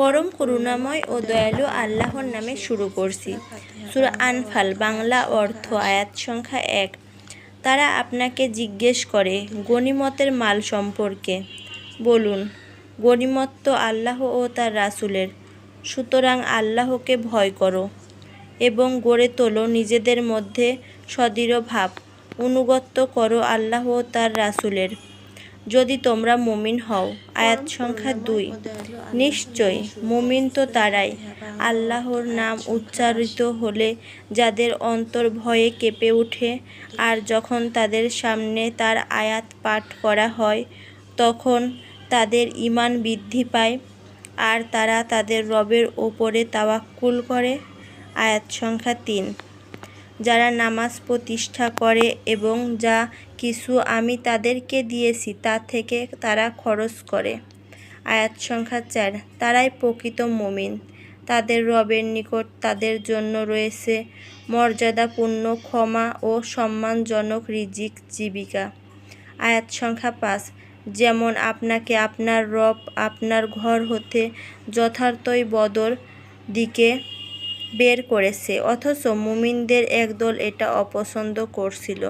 পরম করুণাময় ও দয়ালু আল্লাহর নামে শুরু করছি। সূরা আনফাল, বাংলা অর্থ, আয়াত সংখ্যা এক। তারা আপনাকে জিজ্ঞেস করে গনিমতের মাল সম্পর্কে? বলুন গনিমত তো আল্লাহ ও তার রাসূলের। সুতরাং আল্লাহকে ভয় করো এবং গড়ে তোলো নিজেদের মধ্যে সদৃঢ় ভাব। অনুগত্য করো আল্লাহ ও তার রাসূলের। যদি তোমরা মুমিন হও, আয়াত সংখ্যা দুই। নিশ্চয়, মুমিন তো তারাই। আল্লাহর নাম উচ্চারিত হলে যাদের অন্তর ভয়ে কেঁপে ওঠে, আর যখন তাদের সামনে তার আয়াত পাঠ করা হয়, তখন তাদের ঈমান বৃদ্ধি পায়, আর তারা তাদের রবের ওপরে তাওয়াক্কুল করে। আয়াত সংখ্যা তিন। যারা নামাজ প্রতিষ্ঠা করে এবং যা কিছু আমি তাদেরকে দিয়েছি, তা থেকে তারা খরচ করে। আয়াত সংখ্যা চার, তারাই প্রকৃত মুমিন। তাদের রবের নিকট তাদের জন্য রয়েছে মর্যাদাপূর্ণ, ক্ষমা ও সম্মানজনক রিজিক জীবিকা। আয়াত সংখ্যা পাঁচ, যেমন আপনাকে আপনার রব, আপনার ঘর হতে যথার্থই বদর দিকে বের করেছে অথচ মুমিনদের একদল এটা অপছন্দ করছিল।